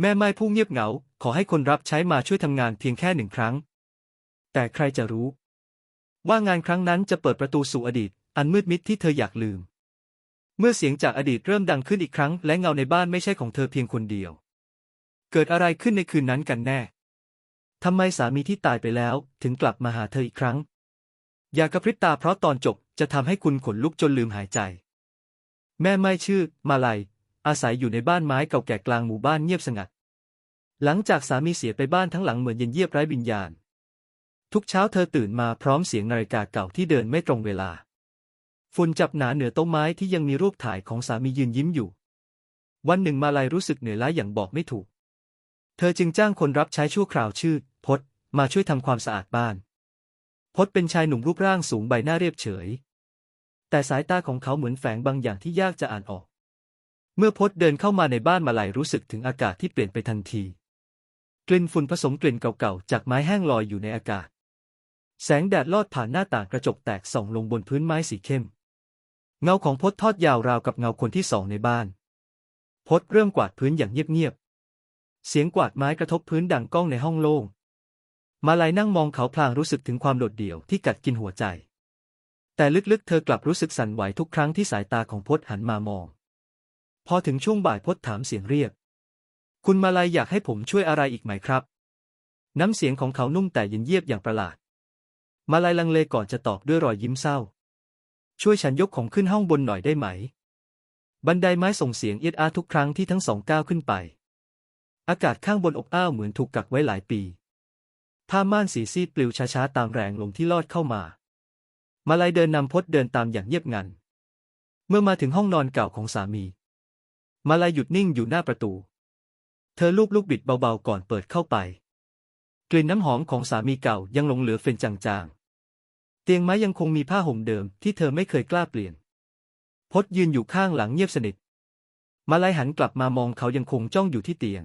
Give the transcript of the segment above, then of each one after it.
แม่ไม้ผู้เงียบเหงา ขอให้คนรับใช้มาช่วยทำงานเพียงแค่หนึ่งครั้ง แต่ใครจะรู้ ว่างานครั้งนั้นจะเปิดประตูสู่อดีต อันมืดมิดที่เธออยากลืม เมื่อเสียงจากอดีตเริ่มดังขึ้นอีกครั้ง และเงาในบ้านไม่ใช่ของเธอเพียงคนเดียว เกิดอะไรขึ้นในคืนนั้นกันแน่ทำไมสามีที่ตายไปแล้ว ถึงกลับมาหาเธออีกครั้ง อย่ากระพริบตาเพราะตอนจบจะทำให้คุณขนลุกจนลืมหายใจ แม่ไม่ชื่อ มาลัย อาศัยอยู่ในบ้านไม้เก่าแก่กลางหมู่บ้านเงียบสงัด หลังจากสามีเสียไปบ้านทั้งหลังเหมือนเย็นเยียบไร้วิญญาณ ทุกเช้าเธอตื่นมาพร้อมเสียงนาฬิกาเก่าที่เดินไม่ตรงเวลา ฝุ่นจับหนาเหนือต้นไม้ที่ยังมีรูปถ่ายของสามียืนยิ้มอยู่ วันหนึ่งมาลัยรู้สึกเหนื่อยล้าอย่างบอกไม่ถูก เธอจึงจ้างคนรับใช้ชั่วคราวชื่อพศมาช่วยทำความสะอาดบ้านพศเป็นชายหนุ่มรูปร่างสูงใบหน้าเรียบเฉย แต่สายตาของเขาเหมือนแฝงบางอย่างที่ยากจะอ่านออก เมื่อพศเดินเข้ามาในบ้านมาลัยรู้สึกถึงอากาศที่เปลี่ยนไปทันที กลิ่นฝุ่นผสมกลิ่นเก่าๆ จากไม้แห้งลอยอยู่ในอากาศ แสงแดดลอดผ่านหน้าต่างกระจกแตกส่องลงบนพื้นไม้สีเข้ม เงาของพศทอดยาวราวกับเงาคนที่สองในบ้านพศเริ่มกวาดพื้นอย่างเงียบๆ เสียงกวาดไม้กระทบพื้นดังก้องในห้องโล่ง มาลัยนั่งมองเขาพลางรู้สึกถึงความโดดเดี่ยวที่กัดกินหัวใจ แต่ลึกๆ เธอกลับรู้สึกสั่นไหวทุกครั้งที่สายตาของพศหันมามอง พอถึงช่วงบ่ายพศถามเสียงเรียก คุณมาลัยอยากให้ผมช่วยอะไรอีกไหมครับ น้ำเสียงของเขานุ่มแต่เย็นเยียบอย่างประหลาด มาลัยลังเลก่อนจะตอบด้วยรอยยิ้มเศร้า ช่วยฉันยกของขึ้นห้องบนหน่อยได้ไหม บันไดไม้ส่งเสียงเอียดอาทุกครั้งที่ทั้งสองก้าวขึ้นไป อากาศข้างบนอบอ้าวเหมือนถูกกักไว้หลายปีผ้าม่านสีซีดปลิวช้าๆตามแรงลมที่ลอดเข้ามา มาลัยเดินนำพดเดินตามอย่างเงียบงัน เมื่อมาถึงห้องนอนเก่าของสามี มาลัยหยุดนิ่งอยู่หน้าประตู เธอลูบลูกบิดเบาๆก่อนเปิดเข้าไป กลิ่นน้ำหอมของสามีเก่ายังหลงเหลือเฟนจางๆ เตียงไม้ยังคงมีผ้าห่มเดิมที่เธอไม่เคยกล้าเปลี่ยน พดยืนอยู่ข้างหลังเงียบสนิท มาลัยหันกลับมามองเขายังคงจ้องอยู่ที่เตียง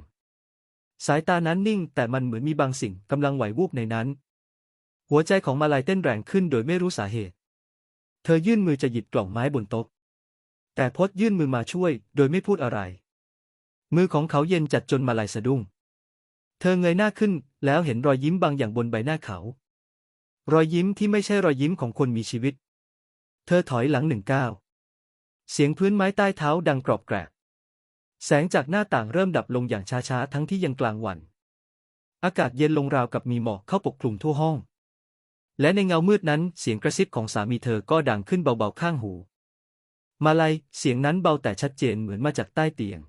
สายตานั้นนิ่งแต่มันเหมือนมีบางสิ่งกำลังไหววูบในนั้น หัวใจของมาลัยเต้นแรงขึ้นโดยไม่รู้สาเหตุ เธอยื่นมือจะหยิบกล่องไม้บนโต๊ะ แต่พดยื่นมือมาช่วย โดยไม่พูดอะไร มือของเขาเย็นจัดจนมาลัยสะดุ้ง เธอเงยหน้าขึ้น แล้วเห็นรอยยิ้มบางอย่างบนใบหน้าเขา รอยยิ้มที่ไม่ใช่รอยยิ้มของคนมีชีวิต เธอถอยหลังหนึ่งก้าวเสียงพื้นไม้ใต้เท้าดังกรอบแกรบแสงจากหน้าต่างเริ่มดับลงอย่างช้าๆ ทั้งที่ยังกลางวัน อากาศเย็นลงราวกับมีหมอกเข้าปกคลุมทั่วห้อง และในเงามืดนั้นเสียงกระซิบของสามีเธอก็ดังขึ้นเบาๆข้างหู มาลัย เสียงนั้นเบาแต่ชัดเจนเหมือนมาจากใต้เตียง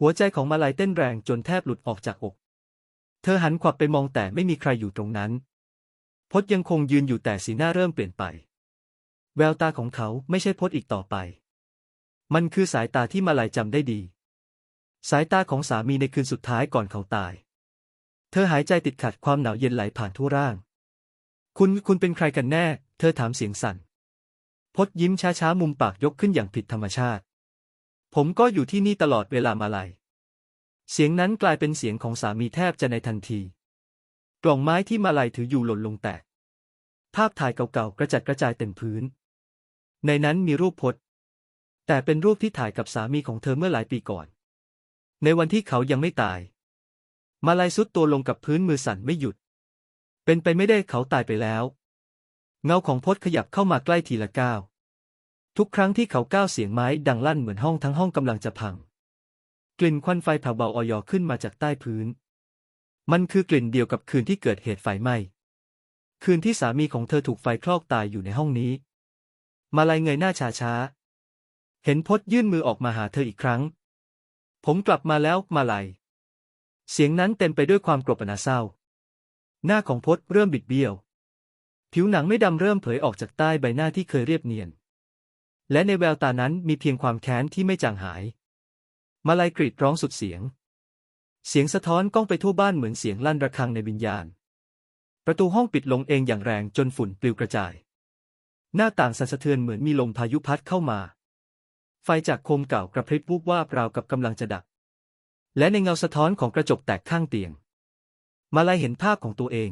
หัวใจของมาลัยเต้นแรงจนแทบหลุดออกจากอก เธอหันขวับไปมองแต่ไม่มีใครอยู่ตรงนั้น พจยังคงยืนอยู่แต่สีหน้าเริ่มเปลี่ยนไป แววตาของเขาไม่ใช่พจอีกต่อไป มันคือสายตาที่มาลัยจำได้ดี สายตาของสามีในคืนสุดท้ายก่อนเขาตาย เธอหายใจติดขัดความหนาวเย็นไหลผ่านทั่วร่าง คุณคุณเป็นใครกันแน่ เธอถามเสียงสั่น พจน์ยิ้มช้าๆ มุมปากยกขึ้นอย่างผิดธรรมชาติ ผมก็อยู่ที่นี่ตลอดเวลามาลัยเสียงนั้นกลายเป็นเสียงของสามีแทบจะในทันที กล่องไม้ที่มาลัยถืออยู่หล่นลงแตก ภาพถ่ายเก่าๆ กระจัดกระจายเต็มพื้น ในนั้นมีรูปพจน์แต่เป็นรูปที่ถ่ายกับสามีของเธอเมื่อหลายปีก่อน ในวันที่เขายังไม่ตาย มาลัยสุดตัวลงกับพื้นมือสั่นไม่หยุด เป็นไปไม่ได้เขาตายไปแล้ว เงาของพจน์ขยับเข้ามาใกล้ทีละก้าว ทุกครั้งที่เขาก้าวเสียงไม้ดังลั่นเหมือนห้องทั้งห้องกำลังจะพัง กลิ่นควันไฟเผาเบาออยอขึ้นมาจากใต้พื้น มันคือกลิ่นเดียวกับคืนที่เกิดเหตุไฟไหม้ คืนที่สามีของเธอถูกไฟคลอกตายอยู่ในห้องนี้ มาลายเงยหน้าช้าช้า เห็นพจน์ยื่นมือออกมาหาเธออีกครั้ง ผมกลับมาแล้วมาลายเสียงนั้นเต็มไปด้วยความกรบหนาเศร้า หน้าของพจน์เริ่มบิดเบี้ยว ผิวหนังไม่ดำเริ่มเผยออกจากใต้ใบหน้าที่เคยเรียบเนียน และในแววตานั้นมีเพียงความแค้นที่ไม่จางหาย มาลายกรีดร้องสุดเสียง เสียงสะท้อนก้องไปทั่วบ้านเหมือนเสียงลั่นระฆังในวิญญาณ ประตูห้องปิดลงเองอย่างแรงจนฝุ่นปลิวกระจาย หน้าต่างสั่นสะเทือนเหมือนมีลมพายุพัดเข้ามา ไฟจากโคมเก่ากระพริบวูบวาบราวกับกำลังจะดับ และในเงาสะท้อนของกระจกแตกข้างเตียง มาลายเห็นภาพของตัวเอง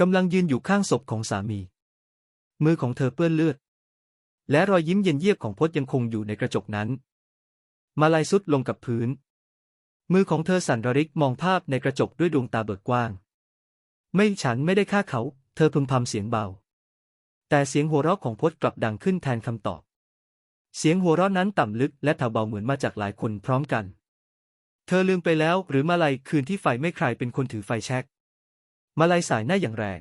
กำลังยืนอยู่ข้างศพของสามี มือของเธอเปื้อนเลือด และรอยยิ้มเย็นเยียบของพจน์ยังคงอยู่ในกระจกนั้น มาลายสุดลงกับพื้น มือของเธอสั่นระริกมองภาพในกระจกด้วยดวงตาเบิกกว้าง ไม่ฉันไม่ได้ฆ่าเขา เธอพึมพำเสียงเบา แต่เสียงหัวเราะของพจน์กลับดังขึ้นแทนคำตอบ เสียงหัวเราะนั้นต่ำลึกและแผ่วเบาเหมือนมาจากหลายคนพร้อมกัน เธอลืมไปแล้วหรือมาลัยคืนที่ไฟไม่ใครเป็นคนถือไฟแช็ก มาลัยสายหน้าอย่างแรง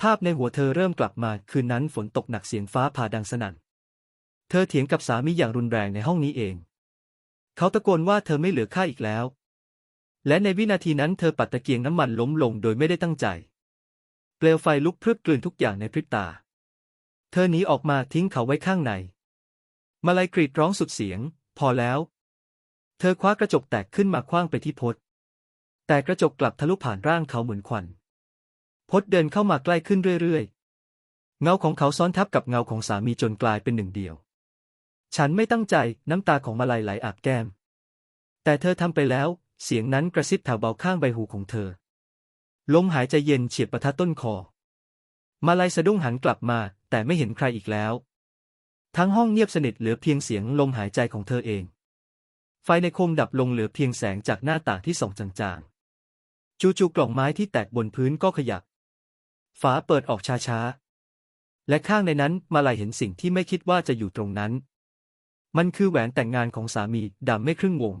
ภาพในหัวเธอเริ่มกลับมาคืนนั้นฝนตกหนักเสียงฟ้าผ่าดังสนั่น เธอเถียงกับสามีอย่างรุนแรงในห้องนี้เอง เขาตะโกนว่าเธอไม่เหลือค่าอีกแล้ว และในวินาทีนั้นเธอปัดตะเกียงน้ำมันล้มลงโดยไม่ได้ตั้งใจ เปลวไฟลุกพรึบกลืนทุกอย่างในพริบตา เธอหนีออกมาทิ้งเขาไว้ข้างใน มาลัยกรีดร้องสุดเสียง พอแล้ว เธอคว้ากระจกแตกขึ้นมาคว้างไปที่พศ แต่กระจกกลับทะลุผ่านร่างเขาเหมือนควันพศเดินเข้ามาใกล้ขึ้นเรื่อยๆ เงาของเขาซ้อนทับกับเงาของสามีจนกลายเป็นหนึ่งเดียว ฉันไม่ตั้งใจน้ำตาของมาลัยไหลอาบแก้ม แต่เธอทำไปแล้ว เสียงนั้นกระซิบแผ่วเบาข้างใบหูของเธอ ลมหายใจเย็นเฉียบประทัดต้นคอ มาลัยสะดุ้งหันกลับมา แต่ไม่เห็นใครอีกแล้ว ทั้งห้องเงียบสนิทเหลือเพียงเสียงลมหายใจของเธอเอง ไฟในโคมดับลงเหลือเพียงแสงจากหน้าต่างที่ส่องจางๆ จู่ๆกล่องไม้ที่แตกบนพื้นก็ขยับ ฝาเปิดออกช้าๆ และข้างในนั้นมาลัยเห็นสิ่งที่ไม่คิดว่าจะอยู่ตรงนั้น มันคือแหวนแต่งงานของสามีดำไม่ครึ่งวง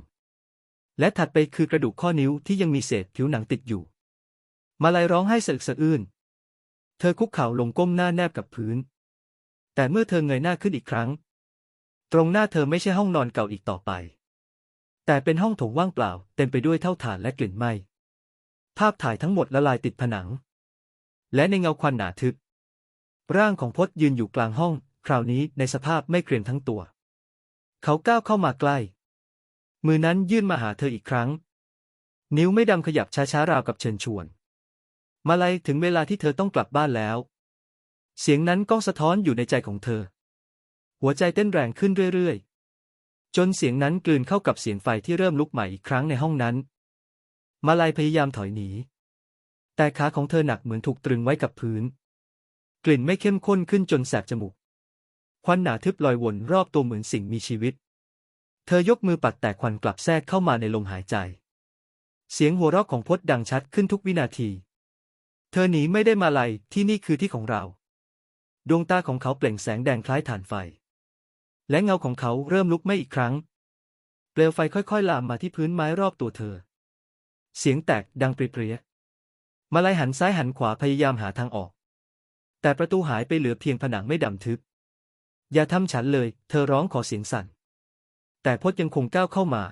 และถัดไปคือกระดูกข้อนิ้วที่ยังมีเศษผิวหนังติดอยู่ มาลัยร้องไห้สะอึกสะอื้น เธอคุกเข่าลงก้มหน้าแนบกับพื้น แต่เมื่อเธอเงยหน้าขึ้นอีกครั้ง ตรงหน้าเธอไม่ใช่ห้องนอนเก่าอีกต่อไป แต่เป็นห้องโถงว่างเปล่า เต็มไปด้วยเท่าฐานและกลิ่นไหม้ ภาพถ่ายทั้งหมดละลายติดผนัง และในเงาควันหนาทึบ ร่างของพจน์ยืนอยู่กลางห้อง คราวนี้ในสภาพไม่เกรียมทั้งตัว เขาก้าวเข้ามาใกล้ มือนั้นยื่นมาหาเธออีกครั้ง นิ้วไม่ดำขยับช้าๆราวกับเชิญชวน มาลัยถึงเวลาที่เธอต้องกลับบ้านแล้ว เสียงนั้นก้องสะท้อนอยู่ในใจของเธอ หัวใจเต้นแรงขึ้นเรื่อยๆจนเสียงนั้นกลืนเข้ากับเสียงไฟที่เริ่มลุกใหม่อีกครั้งในห้องนั้น มาลัยพยายามถอยหนี แต่ขาของเธอหนักเหมือนถูกตรึงไว้กับพื้น กลิ่นไม่เข้มข้นขึ้นจนแสบจมูก ควันหนาทึบลอยวนรอบตัวเหมือนสิ่งมีชีวิต เธอยกมือปัดแต่ควันกลับแทรกเข้ามาในลมหายใจ เสียงหัวเราะของพจน์ดังชัดขึ้นทุกวินาที เธอหนีไม่ได้มาลัยที่นี่คือที่ของเรา ดวงตาของเขาเปล่งแสงแดงคล้ายถ่านไฟ และเงาของเขาเริ่มลุกไหม้อีกครั้ง เปลวไฟค่อยๆลามมาที่พื้นไม้รอบตัวเธอ เสียงแตกดังเปรี้ยมาลัยหันซ้ายหันขวาพยายามหาทางออก แต่ประตูหายไปเหลือเพียงผนังไม่ดำทึบ อย่าทำฉันเลย เธอร้องขอเสียงสั่น แต่พจยังคงก้าวเข้ามา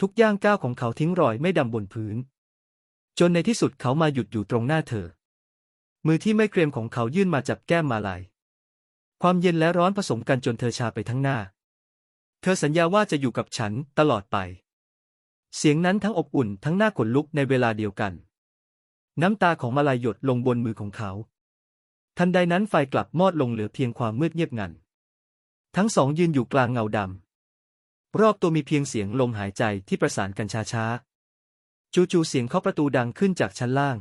ทุกย่างก้าวของเขาทิ้งรอยไม่ดำบนพื้น จนในที่สุดเขามาหยุดอยู่ตรงหน้าเธอ มือที่ไม่เกรียมของเขายื่นมาจับแก้มมาลาย ความเย็นและร้อนผสมกันจนเธอชาไปทั้งหน้า เธอสัญญาว่าจะอยู่กับฉันตลอดไป เสียงนั้นทั้งอบอุ่นทั้งน้าขนลุกในเวลาเดียวกัน น้ำตาของมาลายหยดลงบนมือของเขา ทันใดนั้นไฟกลับมอดลงเหลือเพียงความมืดเงียบงัน ทั้งสองยืนอยู่กลางเงาดำ รอบตัวมีเพียงเสียงลมหายใจที่ประสานกันช้าๆ จู่ๆเสียงเคาะประตูดังขึ้นจากชั้นล่าง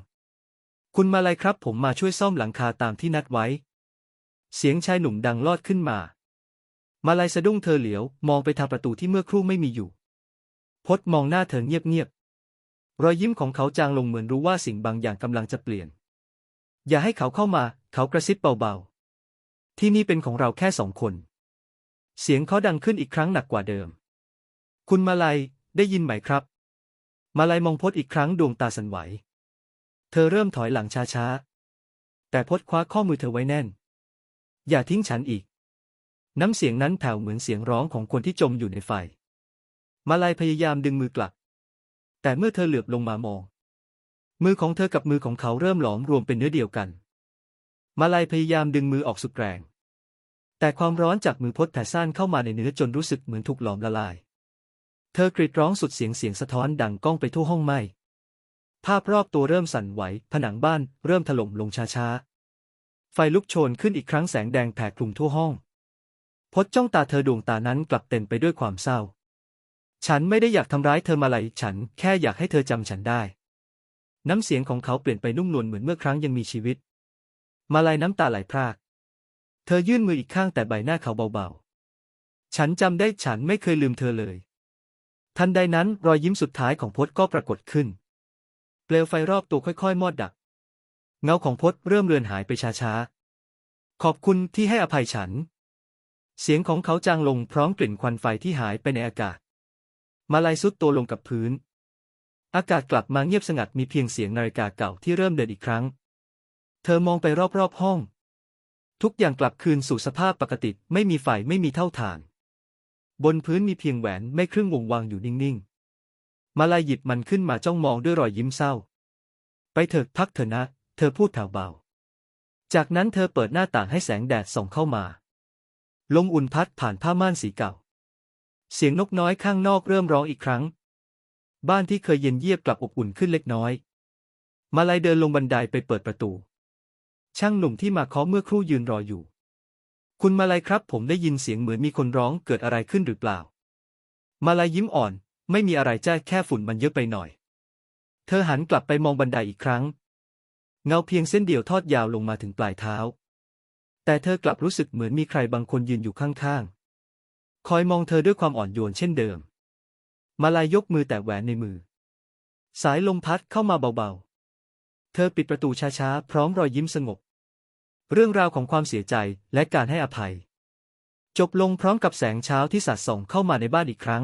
คุณมาลัยครับผมมาช่วยซ่อมหลังคาตามที่นัดไว้ เสียงชายหนุ่มดังลอดขึ้นมา มาลัยสะดุ้งเธอเหลียวมองไปทางประตูที่เมื่อครู่ไม่มีอยู่ พดมองหน้าเธอเงียบๆ รอยยิ้มของเขาจางลงเหมือนรู้ว่าสิ่งบางอย่างกำลังจะเปลี่ยน อย่าให้เขาเข้ามา เขากระซิบเบาๆ ที่นี่เป็นของเราแค่สองคน เสียงเขาดังขึ้นอีกครั้งหนักกว่าเดิม คุณมาลัย ได้ยินไหมครับ มาลัยมองพดอีกครั้งดวงตาสั่นไหว เธอเริ่มถอยหลังช้าๆ แต่พดคว้าข้อมือเธอไว้แน่น อย่าทิ้งฉันอีก น้ำเสียงนั้นแผ่วเหมือนเสียงร้องของคนที่จมอยู่ในไฟ มาลัยพยายามดึงมือกลับ แต่เมื่อเธอเหลือบลงมามอง มือของเธอกับมือของเขาเริ่มหลอมรวมเป็นเนื้อเดียวกัน มาลัยพยายามดึงมือออกสุดแรง แต่ความร้อนจากมือพดแผ่ซ่านเข้ามาในเนื้อจนรู้สึกเหมือนถูกหลอมละลาย เธอกรีดร้องสุดเสียงเสียงสะท้อนดังก้องไปทั่วห้องไหมภาพรอบตัวเริ่มสั่นไหว ผนังบ้านเริ่มถล่มลงช้าๆ ไฟลุกโชนขึ้นอีกครั้งแสงแดงแผ่คลุมทั่วห้อง พดจ้องตาเธอดวงตานั้นกลับเต็มไปด้วยความเศร้า ฉันไม่ได้อยากทำร้ายเธอมาลัยฉันแค่อยากให้เธอจำฉันได้ น้ำเสียงของเขาเปลี่ยนไปนุ่มนวลเหมือนเมื่อครั้งยังมีชีวิต มาลัยน้ำตาไหลพราก เธอยื่นมืออีกข้างแต่ใบหน้าเขาเบาๆ ฉันจำได้ฉันไม่เคยลืมเธอเลย ทันใดนั้นรอยยิ้มสุดท้ายของพจน์ก็ปรากฏขึ้น เปลวไฟรอบตัวค่อยๆ มอดดับ เงาของพจน์เริ่มเลือนหายไปช้าๆ ขอบคุณที่ให้อภัยฉัน เสียงของเขาจางลงพร้อมกลิ่นควันไฟที่หายไปในอากาศ มาลายสุดตัวลงกับพื้น อากาศกลับมาเงียบสงัดมีเพียงเสียงนาฬิกาเก่าที่เริ่มเดินอีกครั้ง เธอมองไปรอบๆห้อง ทุกอย่างกลับคืนสู่สภาพปกติไม่มีไฟไม่มีเท่าฐาน บนพื้นมีเพียงแหวนไม่ครึ่งวงวางอยู่นิ่งๆ มาลายหยิบมันขึ้นมาจ้องมองด้วยรอยยิ้มเศร้า ไปเถิดพักเถอะนะ เธอพูดแผ่วเบา จากนั้นเธอเปิดหน้าต่างให้แสงแดดส่องเข้ามา ลมอุ่นพัดผ่านผ้าม่านสีเก่า เสียงนกน้อยข้างนอกเริ่มร้องอีกครั้ง บ้านที่เคยเย็นเยียบกลับอบอุ่นขึ้นเล็กน้อย มาลายเดินลงบันไดไปเปิดประตู ช่างหนุ่มที่มาเคาะเมื่อครู่ยืนรออยู่ คุณมาลายครับผมได้ยินเสียงเหมือนมีคนร้องเกิดอะไรขึ้นหรือเปล่า มาลายยิ้มอ่อน ไม่มีอะไรจ้าแค่ฝุ่นมันเยอะไปหน่อย เธอหันกลับไปมองบันไดอีกครั้ง เงาเพียงเส้นเดียวทอดยาวลงมาถึงปลายเท้า แต่เธอกลับรู้สึกเหมือนมีใครบางคนยืนอยู่ข้างๆ คอยมองเธอด้วยความอ่อนโยนเช่นเดิม มาลายยกมือแตะแหวนในมือ สายลมพัดเข้ามาเบาๆ เธอปิดประตูช้าๆ พร้อมรอยยิ้มสงบ เรื่องราวของความเสียใจและการให้อภัย จบลงพร้อมกับแสงเช้าที่สาดส่องเข้ามาในบ้านอีกครั้ง